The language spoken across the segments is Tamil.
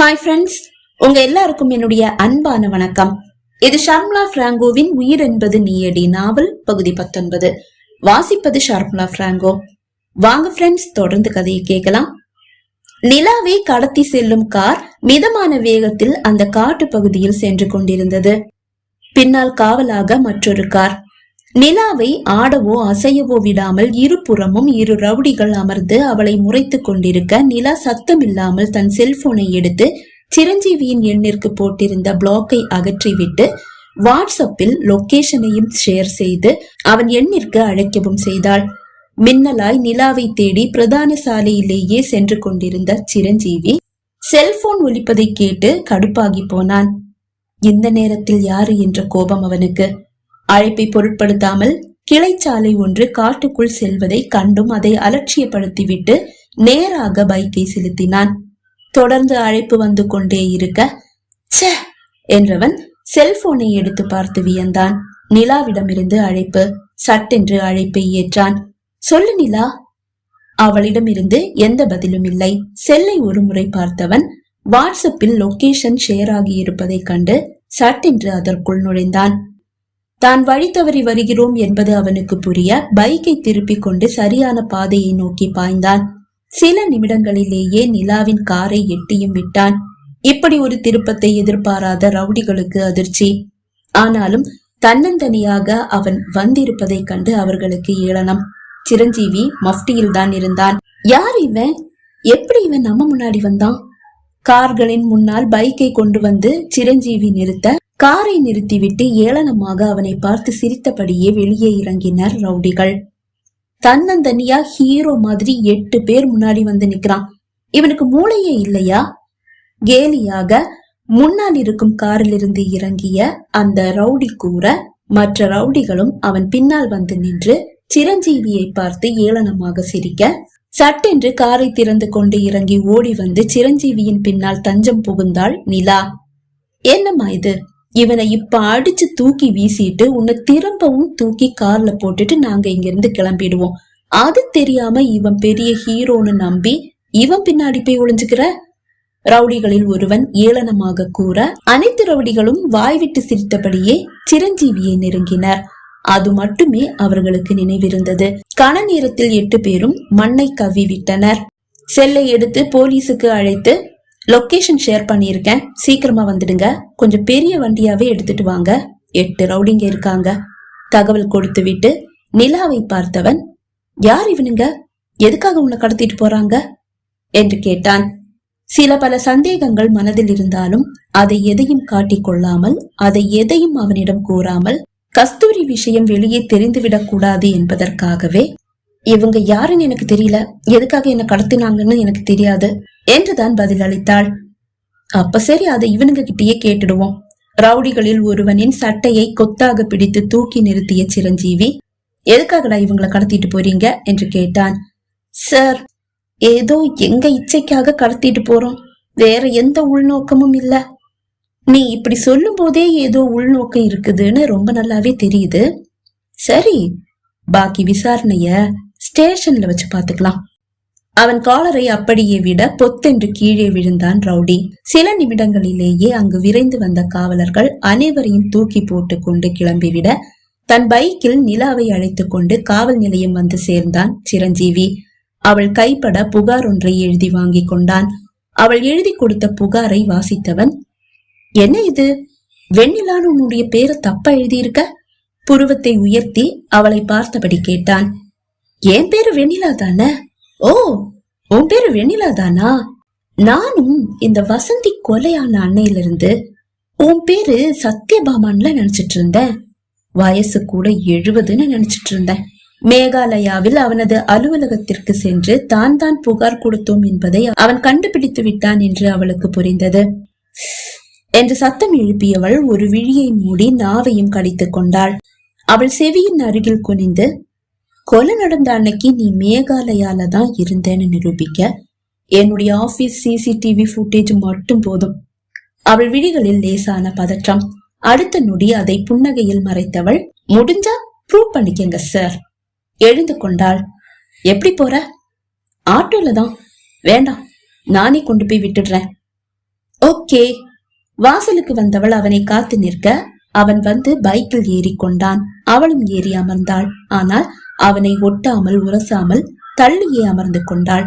ஹாய் ஃப்ரெண்ட்ஸ் உங்க எல்லாருக்கும் என்னுடைய அன்பான வணக்கம். இது ஷர்மிளா பிராங்கோவின் உயிர் என்பது நீயடி நாவல் பகுதி பத்தொன்பது. வாசிப்பது ஷர்மிளா பிராங்கோ. வாங்க ஃப்ரெண்ட்ஸ் தொடர்ந்து கதையை கேட்கலாம். நிலாவை கடத்தி செல்லும் கார் மிதமான வேகத்தில் அந்த காட்டு பகுதியில் சென்று கொண்டிருந்தது. பின்னால் காவலாக மற்றொரு கார். நிலாவை ஆடவோ அசையவோ விடாமல் இருபுறமும் இரு ரவுடிகள் அமர்ந்து அவளை முறைத்துக் கொண்டிருக்க நிலா சத்தமில்லாமல் தன் செல்போனை எடுத்து சிரஞ்சீவியின் எண்ணிற்கு போட்டிருந்த பிளாக்கை அகற்றிவிட்டு வாட்ஸ்அப்பில் லொகேஷனையும் ஷேர் செய்து அவன் எண்ணிற்கு அழைக்கவும் செய்தாள். மின்னலாய் நிலாவை தேடி பிரதான சாலையிலேயே சென்று கொண்டிருந்த சிரஞ்சீவி செல்போன் ஒலிப்பதை கேட்டு கடுப்பாகி போனான். இந்த நேரத்தில் யாரு? என்ற கோபம் அவனுக்கு. அழைப்பை பொருட்படுத்தாமல் கிளைச்சாலை ஒன்று காட்டுக்குள் செல்வதை கண்டும் அதை அலட்சியப்படுத்திவிட்டு நேராக பைக்கை செலுத்தினான். தொடர்ந்து அழைப்பு வந்து கொண்டே இருக்க ச என்றவன் செல்போனை எடுத்து பார்த்து வியந்தான். நிலாவிடமிருந்து அழைப்பு சட்டென்று அழைப்பை ஏற்றான். சொல்லு நிலா. அவளிடமிருந்து எந்த பதிலும் இல்லை. செல்லை ஒரு முறை பார்த்தவன் வாட்ஸ்அப்பில் லொகேஷன் ஷேர் ஆகி இருப்பதைக் கண்டு சட்டென்று அதற்குள் நுழைந்தான். தான் வழி தவறி வருகிறோம் என்பது அவனுக்கு புரிய பைக்கை திருப்பிக் கொண்டு சரியான பாதையை நோக்கி பாய்ந்தான். சில நிமிடங்களிலேயே நிலாவின் காரை எட்டியும் விட்டான். இப்படி ஒரு திருப்பத்தை எதிர்பாராத ரவுடிகளுக்கு அதிர்ச்சி. ஆனாலும் தன்னந்தனியாக அவன் வந்திருப்பதைக் கண்டு அவர்களுக்கு ஏளனம். சிரஞ்சீவி மஃப்டியில் தான் இருந்தான். யார் இவன்? எப்படி இவன் நம்ம முன்னாடி வந்தான்? கார்களின் முன்னால் பைக்கை கொண்டு வந்து சிரஞ்சீவி நிறுத்த காரை நிறுத்திவிட்டு ஏளனமாக அவனை பார்த்து சிரித்தபடியே வெளியே இறங்கினர் ரவுடிகள். தன்னந்தனியா ஹீரோ மாதிரி எட்டு பேர் முன்னாடி வந்து நிக்கிறான். இவனுக்கு மூளையே இல்லையா? கேலியாக முன்னால் இருக்கும் காரிலிருந்து இறங்கிய அந்த ரவுடி கூற மற்ற ரவுடிகளும் அவன் பின்னால் வந்து நின்று சிரஞ்சீவியை பார்த்து ஏளனமாக சிரிக்க சட்டென்று காரை திறந்து கொண்டு இறங்கி ஓடி வந்து சிரஞ்சீவியின் பின்னால் தஞ்சம் புகுந்தாள் நிலா. என்னம்மா இது? இவனை இப்ப அடிச்சு தூக்கி வீசிட்டு உன்னை திரும்பவும் தூக்கி கார்ல போட்டுட்டு நாங்க இங்க இருந்து கிளம்பிடுவோம். அது தெரியாம இவன் பெரிய ஹீரோன்னு நம்பி இவன் பின்னாடி போய் ஒளிஞ்சுக்கிற? ரவுடிகளில் ஒருவன் ஏளனமாக கூற அனைத்து ரவுடிகளும் வாய்விட்டு சிரித்தபடியே சிரஞ்சீவியை நெருங்கினர். அது மட்டுமே அவர்களுக்கு நினைவிருந்தது. கன நேரத்தில் எட்டு பேரும் மண்ணை கவ்வி விட்டனர் செல்லை எடுத்து போலீஸுக்கு அழைத்து லொகேஷன் ஷேர் பண்ணியிருக்கேன். சீக்கிரமா வந்துடுங்க. கொஞ்சம் பெரிய வண்டியாவே எடுத்துட்டு வாங்க. எட்டு ரவுடிங்க இருக்காங்க. தகவல் கொடுத்து விட்டு நிலாவை பார்த்தவன் யார் இவனுங்க? எதுக்காக உன்னை கடத்திட்டு போறாங்க? என்று கேட்டான். சில பல சந்தேகங்கள் மனதில் இருந்தாலும் அதை எதையும் காட்டிக் கொள்ளாமல் அதை எதையும் அவனிடம் கூறாமல் கஸ்தூரி விஷயம் வெளியே தெரிந்துவிடக் கூடாது என்பதற்காகவே இவங்க யாருன்னு எனக்கு தெரியல. எதுக்காக என்ன கடத்தினாங்கன்னு எனக்கு தெரியாது. என்றுதான் பதில் அளித்தாள் அப்ப சரி அதை இவனுங்க கிட்டயே கேட்டுடுவோம். ரவுடிகளில் ஒருவனின் சட்டையை கொத்தாக பிடித்து தூக்கி நிறுத்திய சிரஞ்சீவி எதுக்காகடா இவங்கள கடத்திட்டு போறீங்க? என்று கேட்டான். சார் ஏதோ எங்க இச்சைக்காக கடத்திட்டு போறோம். வேற எந்த உள்நோக்கமும் இல்ல. நீ இப்படி சொல்லும் போதே ஏதோ உள்நோக்கம் இருக்குதுன்னு ரொம்ப நல்லாவே தெரியுது. சரி பாக்கி விசாரணைய ஸ்டேஷன்ல வச்சு பாத்துக்கலாம் அவன் காலரை அப்படியே விட பொத்தென்று கீழே விழுந்தான் ரவுடி. சில நிமிடங்களிலேயே அங்கு விரைந்து வந்த காவலர்கள் அனைவரையும் தூக்கி போட்டு கொண்டு கிளம்பிவிட தன் பைக்கில் நிலாவை அழைத்துக் கொண்டு காவல் நிலையம் வந்து சேர்ந்தான் சிரஞ்சீவி. அவள் கைப்பட புகார் ஒன்றை எழுதி வாங்கி கொண்டான். அவள் எழுதி கொடுத்த புகாரை வாசித்தவன் என்ன இது? வெண்ணிலான்னு உன்னுடைய பேரை தப்பா எழுதியிருக்க? புருவத்தை உயர்த்தி அவளை பார்த்தபடி கேட்டான். என் பேரு வெண்ணிலா தானே? ஓ உன் பேரு வெண்ணிலா தானா? நானும் இந்த வசந்தி கொலையான அன்னையிலிருந்து உன் பேரு சத்யபாமான்ல நினைச்சிட்டு இருந்தேன் வயசு கூட எழுபதுன்னு நினைச்சிட்டு இருந்தேன் மேகாலயாவில் அவனது அலுவலகத்திற்கு சென்று தான் தான் புகார் கொடுத்தோம் என்பதை அவன் கண்டுபிடித்து விட்டான் என்று அவளுக்கு புரிந்தது. என்று சத்தம் எழுப்பியவள் ஒரு விழியை மூடி நாவையும் கடித்துக் கொண்டாள். அவள் செவியின் அருகில் குனிந்து கொலை நடந்த அன்னைக்கு நீ மேகாலயால தான் இருந்தேன்னு நிரூபிக்க என்னுடைய ஆபீஸ் சிசிடிவி ஃபுட்டேஜ் மட்டும் போதும். அவள் விழிகளில் லேசான பதற்றம். அடுத்த நொடி அதை புன்னகையில் மறைத்தவள் முடிஞ்சா ப்ரூவ் பண்ணிக்கங்க சார் எழுந்து கொண்டாள். எப்படி போற? ஆட்டோல தான். வேண்டாம் நானே கொண்டு போய் விட்டுடுறேன். ஓகே வாசலுக்கு வந்தவள் அவனை காத்து நிற்க அவன் வந்து பைக்கில் ஏறிக்கொண்டான். அவளும் ஏறி அமர்ந்தாள். ஆனால் அவனை ஒட்டாமல் உரசாமல் தள்ளியே அமர்ந்து கொண்டாள்.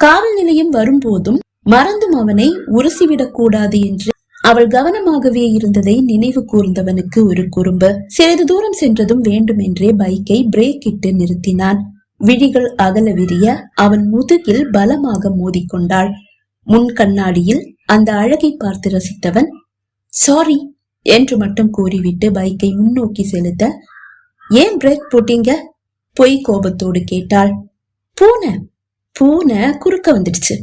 காவல் நிலையம் வரும்போதும் மறந்தும் அவனை உரசிவிடக் கூடாது என்று அவள் கவனமாகவே இருந்ததை நினைவு கூர்ந்தவனுக்கு ஒரு குறும்பு. சிறிது தூரம் சென்றதும் வேண்டுமென்றே பைக்கை பிரேக் இட்டு நிறுத்தினான். விழிகள் அகல விரிய அவன் முதுகில் பலமாக மோதிக்கொண்டாள். முன் கண்ணாடியில் அந்த அழகை பார்த்து ரசித்தவன் சாரி என்று மட்டும் கூறிவிட்டு பைக்கை முன்னோக்கி செலுத்த ஏன் பிரேக் போட்டீங்க? பொய் கோபத்தோடு கேட்டாள். பூனை பூனை குறுக்க வந்துடுச்சு.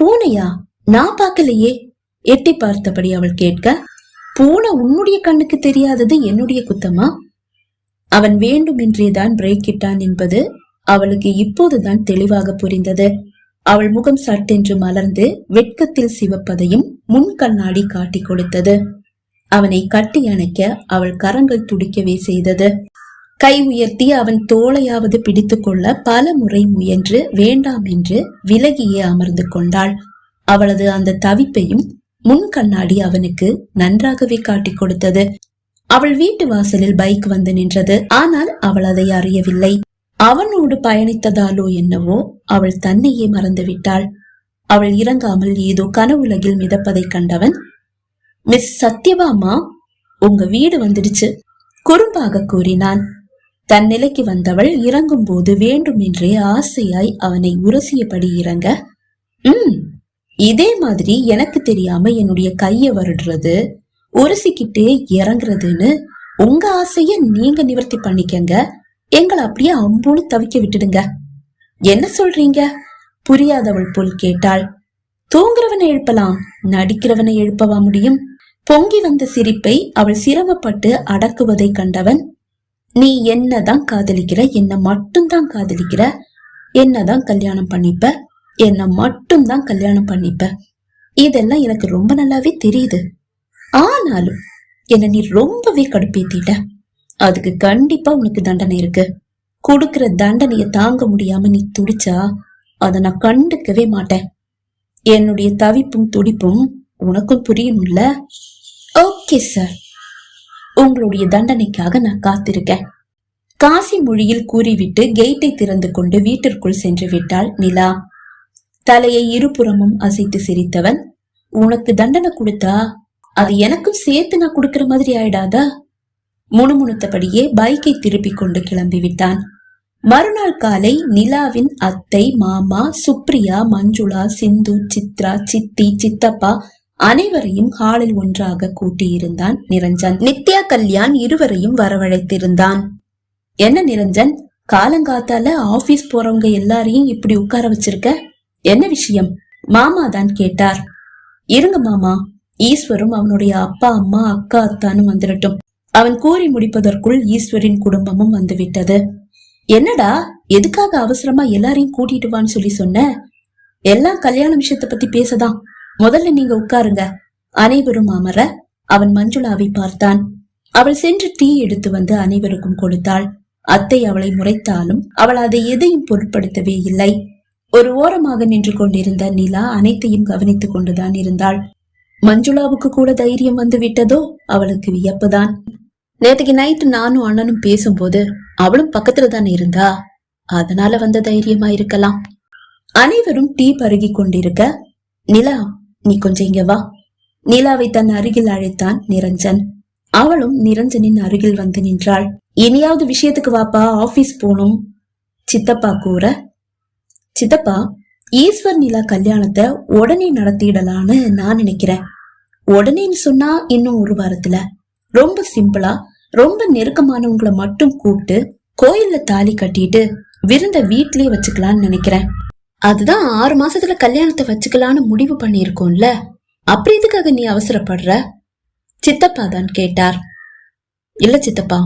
பூனையா நான் பார்க்கலையே. எட்டி பார்த்தபடி அவள் கேட்க பூனை உன்னுடைய கண்ணுக்கு தெரியாதது என்னுடைய குத்தமா? அவன் வேண்டுமென்றேதான் பிரேக் இட்டான் என்பது அவளுக்கு இப்போதுதான் தெளிவாக புரிந்தது. அவள் முகம் சட்டென்று மலர்ந்து வெட்கத்தில் சிவப்பதையும் முன் கண்ணாடி காட்டிக் கொடுத்தது. அவனை கட்டி அணைக்க அவள் கரங்கள் துடிக்கவே செய்தது. கை உயர்த்தி அவன் தோளையாவது பிடித்துக்கொள்ள பல முறை முயன்று வேண்டாம் என்று விலகியே அமர்ந்து கொண்டாள். அவளது அந்த தவிப்பையும் முன் கண்ணாடி அவனுக்கு நன்றாகவே காட்டிக் கொடுத்தது. அவள் வீட்டு வாசலில் பைக் வந்து நின்றது. ஆனால் அவள் அதை அறியவில்லை. அவனோடு பயணித்ததாலோ என்னவோ அவள் தன்னையே மறந்துவிட்டாள். அவள் இறங்காமல் ஏதோ கனவுலகில் மிதப்பதைக் கண்டவன் மிஸ் சத்யபாமா உங்க வீடு வந்துடுச்சு குறும்பாக கூறினான். தன் நிலைக்கு வந்தவள் இறங்கும் போது வேண்டுமென்றே ஆசையாய் அவனை உரசியபடி இறங்க உம் இதே மாதிரி எனக்கு தெரியாம என்னுடைய கைய வருடுறது உரசிக்கிட்டே இறங்குறதுன்னு உங்க ஆசைய நீங்க நிவர்த்தி பண்ணிக்கங்க எங்களை அப்படியே அம்புன்னு தவிக்க விட்டுடுங்க. என்ன சொல்றீங்க? புரியாதவள் போல் கேட்டாள். தூங்குறவனை எழுப்பலாம் நடிக்கிறவனை எழுப்பவா முடியும்? பொங்கி வந்த சிரிப்பை அவள் சிரமப்பட்டு அடக்குவதை கண்டவன் நீ என்னதான் காதலிக்கிற? என்ன மட்டும்தான் காதலிக்கிற? என்னதான் கல்யாணம் பண்ணிப்ப? என்ன மட்டும்தான் கல்யாணம் பண்ணிப்ப? இதெல்லாம் எனக்கு ரொம்ப நல்லாவே தெரியுது. ஆனாலும் என்ன நீ ரொம்பவே கடுப்பேத்திட்ட. அதுக்கு கண்டிப்பா உனக்கு தண்டனை இருக்கு. கொடுக்கிற தண்டனைய தாங்க முடியாம நீ துடிச்சா அத நான் கண்டுக்கவே மாட்டேன். என்னுடைய தவிப்பும் துடிப்பும் உனக்கும் புரியணும்ல ஓகே சார். உங்களுடைய தண்டனைக்காக நான் காத்திருக்கேன். காசி மொழியில் கூறிவிட்டு கேட்டை திறந்து கொண்டு வீட்டிற்குள் சென்று விட்டாள் நிலா. தலையை இருபுறமும் அசைத்து சிரித்தவன் உனக்கு தண்டனை கொடுத்தா? அது எனக்கும் சேர்த்து நான் கொடுக்கிற மாதிரி ஆயிடாதா? முணுமுணுத்தபடியே பைக்கை திருப்பிக் கொண்டு கிளம்பி விட்டான். மறுநாள் காலை நிலாவின் அத்தை மாமா சுப்ரியா மஞ்சுளா சிந்து சித்ரா சித்தி சித்தப்பா அனைவரையும் ஹாலில் ஒன்றாக கூட்டியிருந்தான் நிரஞ்சன். நித்யா கல்யாண் இருவரையும் வரவழைத்திருந்தான். என்ன நிரஞ்சன் காலங்காத்தால ஆபீஸ் போறவங்க எல்லாரையும் இப்படி உட்கார வச்சிருக்க? என்ன விஷயம்? மாமா தான் கேட்டார். இருங்க மாமா ஈஸ்வரும் அவனுடைய அப்பா அம்மா அக்கா அத்தானும் வந்துடட்டும் அவன் கூறி முடிப்பதற்குள் ஈஸ்வரின் குடும்பமும் வந்துவிட்டது. என்னடா எதுக்காக அவசரமா எல்லாரையும் கூட்டிட்டு வான்னு சொல்லி சொன்ன? எல்லாம் கல்யாண விஷயத்தை பத்தி பேசதான். முதல்ல நீங்க உட்காருங்க. அனைவரும் அமர அவன் மஞ்சுளாவை பார்த்தான். அவள் சென்று டீ எடுத்து வந்து அனைவருக்கும் கொடுத்தாள். அத்தை அவளை முறைத்தாலும் அவள் அதை எதையும் பொருட்படுத்தவே இல்லை. ஒரு ஓரமாக நின்று கொண்டிருந்த நிலா அனைத்தையும் கவனித்துக் கொண்டுதான் இருந்தாள். மஞ்சுளாவுக்கு கூட தைரியம் வந்து விட்டதோ? அவளுக்கு வியப்புதான். நேற்றுக்கு நைட்டு நானும் அண்ணனும் பேசும்போது அவளும் பக்கத்துல தானே இருந்தா. அதனால வந்த தைரியமா இருக்கலாம். அனைவரும் டீ பருகி கொண்டிருக்க நிலா நீ கொஞ்சம் இங்க வா. நிலாவை தன் அருகில் அழைத்தான் நிரஞ்சன். அவளும் நிரஞ்சனின் அருகில் வந்து நின்றாள். இனியாவது விஷயத்துக்கு வாப்பா ஆபீஸ் போகணும். சித்தப்பா கூற சித்தப்பா ஈஸ்வர் நிலா கல்யாணத்தை உடனே நடத்திடலான்னு நான் நினைக்கிறேன். உடனேன்னு சொன்னா இன்னும் ஒரு வாரத்துல. ரொம்ப சிம்பிளா ரொம்ப நெருக்கமானவங்களை மட்டும் கூப்பிட்டு கோயில்ல தாலி கட்டிட்டு விருந்த வீட்லயே வச்சுக்கலாம்னு நினைக்கிறேன். அதுதான் ஆறு மாசத்துல கல்யாணத்தை வச்சுக்கலான்னு முடிவு பண்ணியிருக்கோம்ல. அப்படி எதுக்காக நீ அவசரப்படுற? சித்தப்பா தான் கேட்டார். இல்ல சித்தப்பா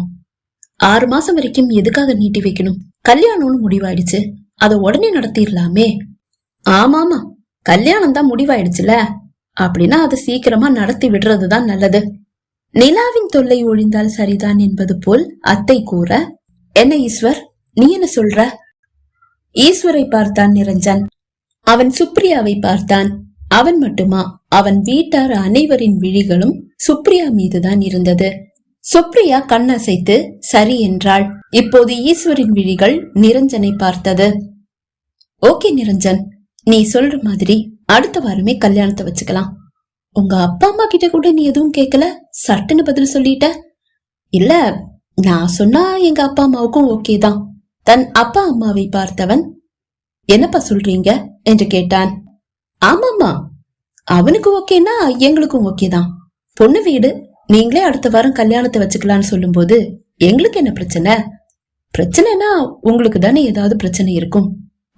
ஆறு மாசம் வரைக்கும் எதுக்காக நீட்டி வைக்கணும்? கல்யாணம்னு முடிவாயிடுச்சு. அதை உடனே நடத்திடலாமே. ஆமாமா கல்யாணம் தான் முடிவாயிடுச்சுல. அப்படின்னா அதை சீக்கிரமா நடத்தி விடுறதுதான் நல்லது. நிலாவின் தொல்லை ஒழிந்தால் சரிதான் என்பது போல் அத்தை கூற என்ன ஈஸ்வர் நீ என்ன சொல்ற? ஈஸ்வரை பார்த்தான் நிரஞ்சன். அவன் சுப்ரியாவை பார்த்தான். அவன் மட்டுமா? அவன் வீட்டார் அனைவரின் விழிகளும் சுப்ரியா மீதுதான் இருந்தது. சுப்ரியா கண்ணசைத்து சரி என்றாள். இப்போது ஈஸ்வரின் விழிகள் நிரஞ்சனை பார்த்தது. ஓகே நிரஞ்சன் நீ சொல்ற மாதிரி அடுத்த வாரமே கல்யாணத்தை வச்சுக்கலாம். உங்க அப்பா அம்மா கிட்ட கூட நீ எதுவும் கேட்கல சட்டுன்னு பதில் சொல்லிட்ட? இல்ல நான் சொன்னா எங்க அப்பா அம்மாவுக்கும் ஓகே தான். தன் அப்பா அம்மாவை பார்த்தவன் என்னப்பா சொல்றீங்க? என்று கேட்டான். ஆமாமா அவனுக்கு ஓகேனா எங்களுக்கும் ஓகே தான் பொண்ணு வீடு நீங்களே அடுத்த வாரம் கல்யாணத்தை வச்சுக்கலாம்னு சொல்லும்போது எங்களுக்கு என்ன பிரச்சனை? பிரச்சனைனா உங்களுக்கு தானே ஏதாவது பிரச்சனை இருக்கும்.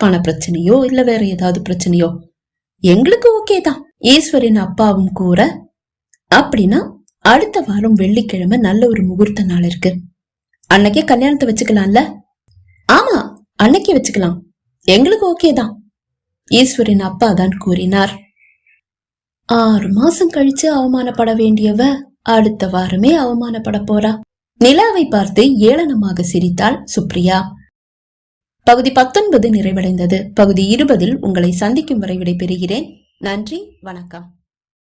பண பிரச்சனையோ இல்ல வேற ஏதாவது பிரச்சனையோ. எங்களுக்கு ஓகே தான் ஈஸ்வரின் அப்பாவும் கூற அப்படின்னா அடுத்த வாரம் வெள்ளிக்கிழமை நல்ல ஒரு முகூர்த்த நாள் இருக்கு. அன்னைக்கே கல்யாணத்தை வச்சுக்கலாம்ல? ஆமா அன்னைக்கு வச்சுக்கலாம். எங்களுக்கு ஓகே தான். ஈஸ்வரின் அப்பா தான் கூறினார். ஆறு மாசம் கழிச்சு அவமானப்பட வேண்டியவ அடுத்த வாரமே அவமானப்பட போறா. நிலாவை பார்த்து ஏளனமாக சிரித்தாள் சுப்ரியா. பகுதி பத்தொன்பது நிறைவடைந்தது. பகுதி இருபதில் உங்களை சந்திக்கும் வரை விடைபெறுகிறேன். நன்றி வணக்கம்.